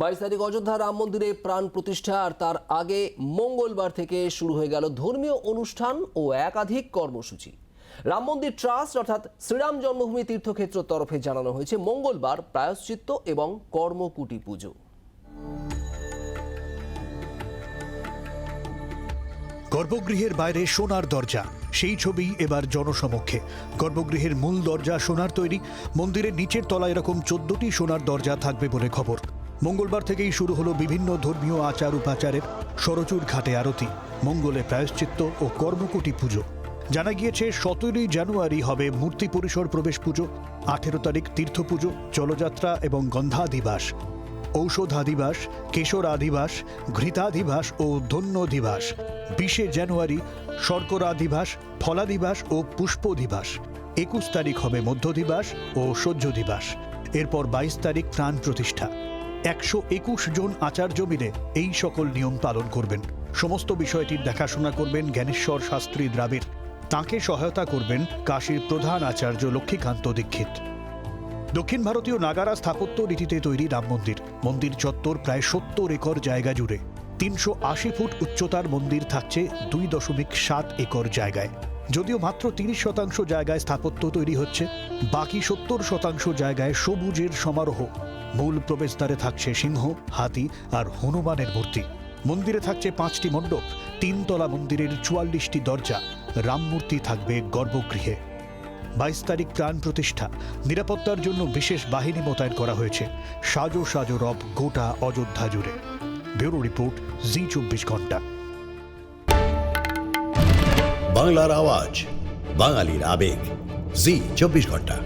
বাইশ তারিখ অযোধ্যা রাম মন্দিরে প্রাণ প্রতিষ্ঠা, আর তার আগে মঙ্গলবার থেকে শুরু হয়ে গেল ধর্মীয় অনুষ্ঠান ও একাধিক কর্মসূচি। রাম মন্দির ট্রাস্ট অর্থাৎ শ্রীরাম জন্মভূমি তীর্থক্ষেত্র তরফে জানানো হয়েছে মঙ্গলবার প্রায়শ্চিত্ত এবং কর্মকুটি পুজো। গর্ভগৃহের বাইরে সোনার দরজা, সেই ছবি এবার জনসমক্ষে। গর্ভগৃহের মূল দরজা সোনার তৈরি, মন্দিরের নিচের তলায় এরকম চোদ্দটি সোনার দরজা থাকবে বলে খবর। মঙ্গলবার থেকেই শুরু হলো বিভিন্ন ধর্মীয় আচার উপাচারের সরচুর ঘাটে আরতি, মঙ্গলে প্রায়শ্চিত্ত ও কর্মকুটি পুজো। জানা গিয়েছে, সতেরোই জানুয়ারি হবে মূর্তি পরিসর প্রবেশ পুজো, আঠেরো তারিখ তীর্থ পুজো জলযাত্রা এবং গন্ধাদিবাস ঔষধাদিবাস কেশরাদিবাস ঘৃতাধিবাস ও ধন্যধিবাস, বিশে জানুয়ারি শর্করাধিবাস ফলাধিবাস ও পুষ্পধিবাস একুশ তারিখ হবে মধ্যধিবাস ও সহ্য দিবাস এরপর বাইশ তারিখ প্রাণ প্রতিষ্ঠা। একশো একুশ জন আচার্য মিলে এই সকল নিয়ম পালন করবেন। সমস্ত বিষয়টির দেখাশোনা করবেন জ্ঞানেশ্বর শাস্ত্রী দ্রাবিড়। তাঁকে সহায়তা করবেন কাশীর প্রধান আচার্য লক্ষ্মীকান্ত দীক্ষিত। দক্ষিণ ভারতীয় নাগারা স্থাপত্য রীতিতে তৈরি রাম মন্দির। মন্দির চত্বর প্রায় সত্তর একর জায়গা জুড়ে। তিনশো আশি ফুট উচ্চতার মন্দির থাকছে দুই দশমিক সাত একর জায়গায়। যদিও মাত্র তিরিশ শতাংশ জায়গায় স্থাপত্য তৈরি হচ্ছে, বাকি সত্তর শতাংশ জায়গায় সবুজের সমারোহ। মূল প্রবেশদ্বারে থাকছে সিংহ, হাতি আর হনুমানের মূর্তি। মন্দিরে থাকছে পাঁচটি মণ্ডপ, তিনতলা মন্দিরের চুয়াল্লিশটি দরজা রামমূর্তি থাকবে গর্ভগৃহে। বাইশ তারিখ প্রাণ প্রতিষ্ঠা, নিরাপত্তার জন্য বিশেষ বাহিনী মোতায়েন করা হয়েছে। সাজো সাজো রব গোটা অযোধ্যা জুড়ে। ব্যুরো রিপোর্ট, জি চব্বিশ ঘণ্টা। বাংলার আওয়াজ, বাঙালির আবেগ, জি চব্বিশ ঘণ্টা।